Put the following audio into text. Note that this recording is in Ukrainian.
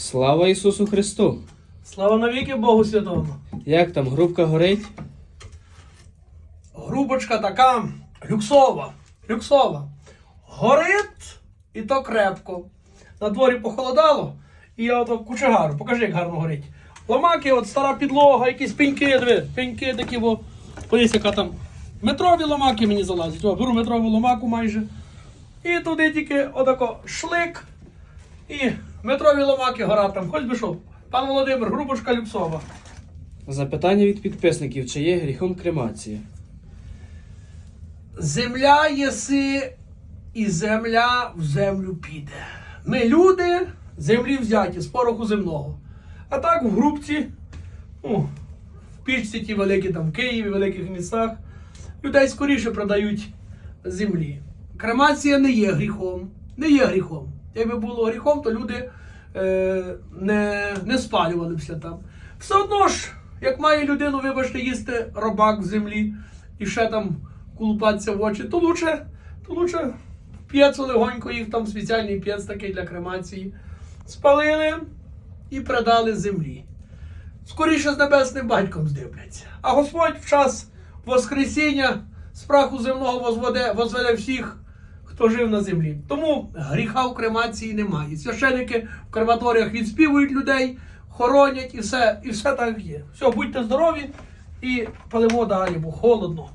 Слава Ісусу Христу! Слава навіки Богу Святому. Як там грубка горить? Грубочка така люксова. Люксова. Горить і то крепко. На дворі похолодало, і я ото кучегару. Покажи, як гарно горить. Ломаки, от стара підлога, якісь пеньки, диви, пеньки такі, бо подивись, яка там. Метрові ломаки мені залазять. О, беру метрову ломаку майже. І туди тільки отако шлик. І метрові ломаки гора там. Хоч би що. Пан Володимир, грубочка люксова. Запитання від підписників, чи є гріхом кремація? Земля єси, і земля в землю піде. Ми люди, землі взяті з пороху земного. А так в грубці, ну, в пічці ті великі там в Києві, в великих містах, людей скоріше продають землі. Кремація не є гріхом. Не є гріхом. Якби було гріхом, то люди е, не, не спалювалися там. Все одно ж, як має людину, вибачте, їсти робак в землі і ще там кулупатися в очі, то лучше, то лучше п'єцу легонько їх там спеціальний п'єц такий для кремації. Спалили і продали землі. Скоріше з небесним батьком здивляться. А Господь в час Воскресіння з праху земного возведе, возведе всіх, хто жив на землі. Тому гріха в кремації немає. Священики в крематоріях відспівують людей, хоронять і все, і все так є. Все, будьте здорові і палимо далі, бо холодно.